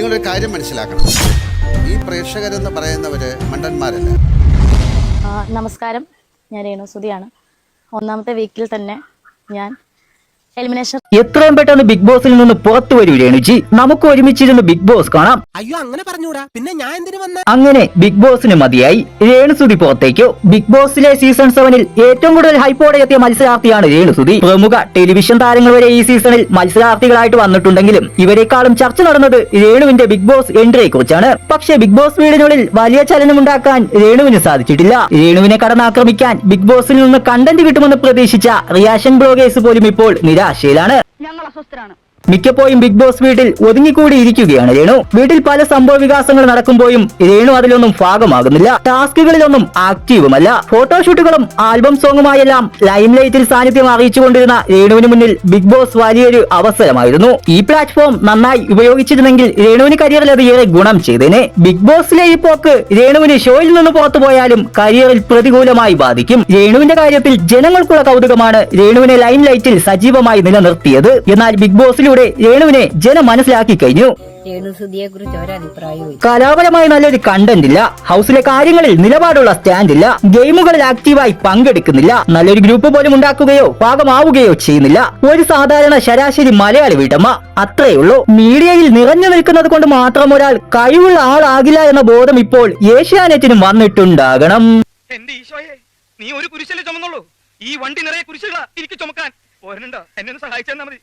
നിങ്ങളൊരു കാര്യം മനസ്സിലാക്കണം. ഈ പ്രേക്ഷകരെന്ന് പറയുന്നവര് മണ്ടന്മാരല്ല? നമസ്കാരം. ഞാൻ രേണുസുതിയാണ് ഒന്നാമത്തെ വീക്കിൽ തന്നെ ഞാൻ എലിമിനേഷൻ എത്രയും പെട്ടെന്ന് ബിഗ് ബോസിൽ നിന്ന് പുറത്തു വരൂ രേണുജി നമുക്ക് ഒരുമിച്ചിരുന്ന് ബിഗ് ബോസ് കാണാം. അയ്യോ അങ്ങനെ പറഞ്ഞൂടാ. പിന്നെ ഞാൻ എന്തിനു വന്ന? അങ്ങനെ ബിഗ് ബോസിന് മതിയായി രേണുസുതി പുറത്തേക്കു? ബിഗ് ബോസിലെ സീസൺ സെവനിൽ ഏറ്റവും കൂടുതൽ ഹൈപ്പോടെ എത്തിയ മത്സരാർത്ഥിയാണ് രേണുസുതി. പ്രമുഖ ടെലിവിഷൻ താരങ്ങൾ വരെ ഈ സീസണിൽ മത്സരാർത്ഥികളായിട്ട് വന്നിട്ടുണ്ടെങ്കിലും ഇവരെക്കാളും ചർച്ച നടന്നത് രേണുവിന്റെ ബിഗ് ബോസ് എൻട്രിയെ കുറിച്ചാണ് പക്ഷേ ബിഗ് ബോസ് വീടിനുള്ളിൽ വലിയ ചലനമുണ്ടാക്കാൻ രേണുവിന് സാധിച്ചിട്ടില്ല. രേണുവിനെ കടന്നാക്രമിക്കാൻ ബിഗ് ബോസിൽ നിന്ന് കണ്ടന്റ് കിട്ടുമെന്ന് പ്രതീക്ഷിച്ച റിയാക്ഷൻ ബ്ലോഗേഴ്സ് പോലും ഇപ്പോൾ നിരാശയിലാണ്. ഞങ്ങൾ അസ്വസ്ഥരാണ്. മിക്കപ്പോഴും ബിഗ് ബോസ് വീട്ടിൽ ഒതുങ്ങിക്കൂടി ഇരിക്കുകയാണ് രേണു. വീട്ടിൽ പല സംഭവ വികാസങ്ങൾ നടക്കുമ്പോഴും രേണു അതിലൊന്നും ഭാഗമാകുന്നില്ല. ടാസ്കുകളിലൊന്നും ആക്റ്റീവുമല്ല. ഫോട്ടോഷൂട്ടുകളും ആൽബം സോങ്ങുമായെല്ലാം ലൈം ലൈറ്റിൽ സാന്നിധ്യം അറിയിച്ചുകൊണ്ടിരുന്ന രേണുവിന് മുന്നിൽ ബിഗ് ബോസ് വലിയൊരു അവസരമായിരുന്നു. ഈ പ്ലാറ്റ്ഫോം നന്നായി ഉപയോഗിച്ചിരുന്നെങ്കിൽ രേണുവിന് കരിയറിൽ അത് ഏറെ ഗുണം ചെയ്തേനെ. ബിഗ് ബോസിലെ ഈ പോക്ക് രേണുവിന് ഷോയിൽ നിന്ന് പുറത്തു പോയാലും കരിയറിൽ പ്രതികൂലമായി ബാധിക്കും. രേണുവിന്റെ കാര്യത്തിൽ ജനങ്ങൾക്കുള്ള കൗതുകമാണ് രേണുവിനെ ലൈം ലൈറ്റിൽ സജീവമായി നിലനിർത്തിയത്. എന്നാൽ ബിഗ് ബോസിലൂടെ രേണുവിനെ ജനം മനസ്സിലാക്കി കഴിഞ്ഞു. കലാപരമായി നല്ലൊരു കണ്ടന്റ് ഇല്ല. ഹൗസിലെ കാര്യങ്ങളിൽ നിലപാടുള്ള സ്റ്റാൻഡ് ഇല്ല. ഗെയിമുകളിൽ ആക്റ്റീവായി പങ്കെടുക്കുന്നില്ല. നല്ലൊരു ഗ്രൂപ്പ് പോലും ഉണ്ടാക്കുകയോ ഭാഗമാവുകയോ ചെയ്യുന്നില്ല. ഒരു സാധാരണ ശരാശരി മലയാളി വീട്ടമ്മ. അത്രേ ഉള്ളൂ. മീഡിയയിൽ നിറഞ്ഞു നിൽക്കുന്നത് കൊണ്ട് മാത്രം ഒരാൾ കഴിവുള്ള ആളാകില്ല എന്ന ബോധം ഇപ്പോൾ ഏഷ്യാനെറ്റിനും വന്നിട്ടുണ്ടാകണം. എന്റെ ഈശോയെ നീ ഒരു കുരിശല്ലേ ചുമന്നുള്ളൂ? ഈ വണ്ടി നിറയെ കുരിശുകളാ എനിക്ക് ചുമക്കാൻ. പോരനുണ്ടോ? എന്നെ ഒന്ന് സഹായിച്ചാൽ മതി.